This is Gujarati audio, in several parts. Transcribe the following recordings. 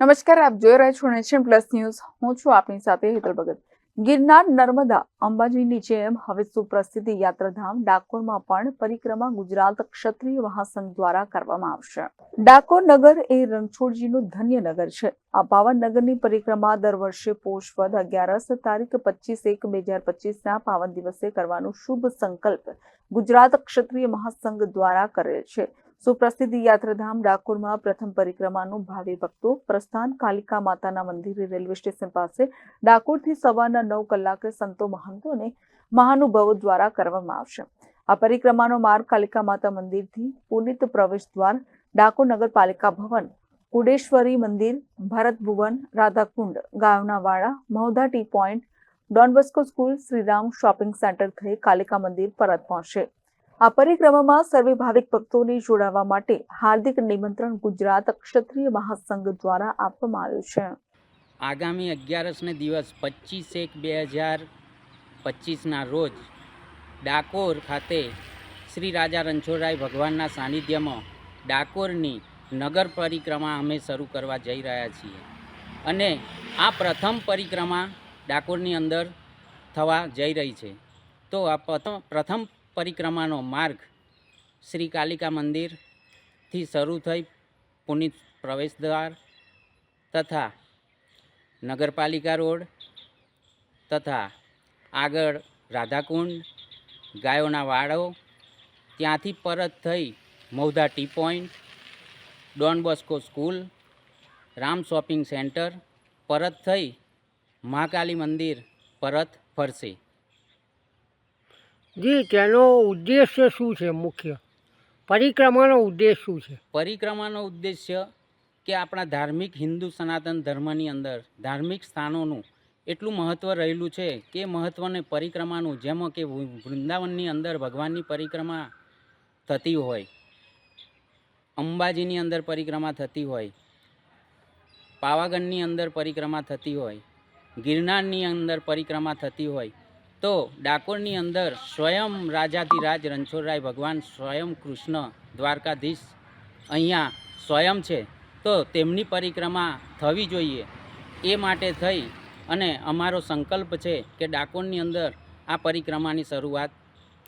નમસ્કાર, આપ જોઈ રહ્યા છો નેશન પ્લસ ન્યૂઝ. હું છું આપની સાથે હેતલ ભગત. ગિરનાર, નર્મદા, અંબાજીની જેમ હવે સુપ્રસિદ્ધ યાત્રાધામ ડાકોરમાં પણ પરિક્રમા ગુજરાત ક્ષત્રિય મહાસંઘ દ્વારા કરવામાં આવશે. ડાકોર નગર એ રણછોડજીનું ધન્ય નગર છે. આ પાવન નગરની પરિક્રમા દર વર્ષે પોષ વદ અગિયારસ તારીખ પચીસ એક બે હજાર પચીસના પાવન દિવસે કરવાનો શુભ સંકલ્પ ગુજરાત ક્ષત્રિય મહાસંઘ દ્વારા કરેલ છે. સુપ્રસિદ્ધ યાત્રાધામ ડાકોરમાં પ્રથમ પરિક્રમાનું ભાવિ ભક્તો પ્રસ્થાન કાલિકા માતાના મંદિરે રેલવે સ્ટેશન પાસે ડાકોરથી સવારના નવ કલાકે સંતો મહંતો મહાનુભાવો દ્વારા કરવામાં આવશે. આ પરિક્રમાનો માર્ગ કાલિકા માતા મંદિરથી પુનિત પ્રવેશ દ્વાર, ડાકોર નગરપાલિકા ભવન, કુડેશ્વરી મંદિર, ભારત ભુવન, રાધાકુંડ, ગાયોના વાડા, Mahudha T point Don Bosco school, Shriram shopping centre થઈ કાલિકા મંદિર પરત પહોંચશે. આ પરિક્રમામાં સર્વે ભાવિક ભક્તોને જોડાવા માટે હાર્દિક નિમંત્રણ ગુજરાત ક્ષત્રિય મહાસંઘ દ્વારા આપવામાં આવ્યું છે. આગામી અગિયારસને દિવસ પચીસ એક બે હજાર પચીસના રોજ ડાકોર ખાતે શ્રી રાજા રણછોડરાય ભગવાનના સાનિધ્યમાં ડાકોરની નગર પરિક્રમા અમે શરૂ કરવા જઈ રહ્યા છીએ. અને આ પ્રથમ પરિક્રમા ડાકોરની અંદર થવા જઈ રહી છે. તો આ પ્રથમ પરિક્રમાનો માર્ગ શ્રી કાલિકા મંદિરથી શરૂ થઈ પુનિત પ્રવેશદ્વાર તથા નગરપાલિકા રોડ તથા આગળ રાધાકુંડ, ગાયોના વાડો, ત્યાંથી પરત થઈ Mahudha T point, Don Bosco school, Ram shopping centre પરત થઈ મહાકાલી મંદિર પરત ફરશે. જી, તેનો ઉદ્દેશ્ય શું છે મુખ્ય? પરિક્રમાનો ઉદ્દેશ શું છે? પરિક્રમાનો ઉદ્દેશ્ય કે આપણા ધાર્મિક હિન્દુ સનાતન ધર્મની અંદર ધાર્મિક સ્થાનોનું એટલું મહત્ત્વ રહેલું છે કે મહત્ત્વને પરિક્રમાનું, જેમાં કે વૃંદાવનની અંદર ભગવાનની પરિક્રમા થતી હોય, અંબાજીની અંદર પરિક્રમા થતી હોય, પાવાગઢની અંદર પરિક્રમા થતી હોય, ગિરનારની અંદર પરિક્રમા થતી હોય તો ડાકોરની અંદર સ્વયં રાજાધિરાજ રણછોડરાય ભગવાન સ્વયં કૃષ્ણ દ્વારકાધીશ અહીંયા સ્વયં છે, તો તેમની પરિક્રમા થવી જોઈએ. એ માટે થઈ અને અમારો સંકલ્પ છે કે ડાકોરની અંદર આ પરિક્રમાની શરૂઆત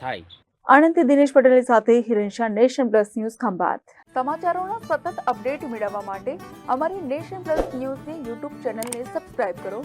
થાય. આણંદથી દિનેશ પટેલની સાથે Hiren nation plus news Khambhat સમાચારોના સતત અપડેટ મેળવવા માટે અમારી નેશન પ્લસ ન્યૂઝની યુટ્યુબ ચેનલને સબસ્ક્રાઇબ કરો.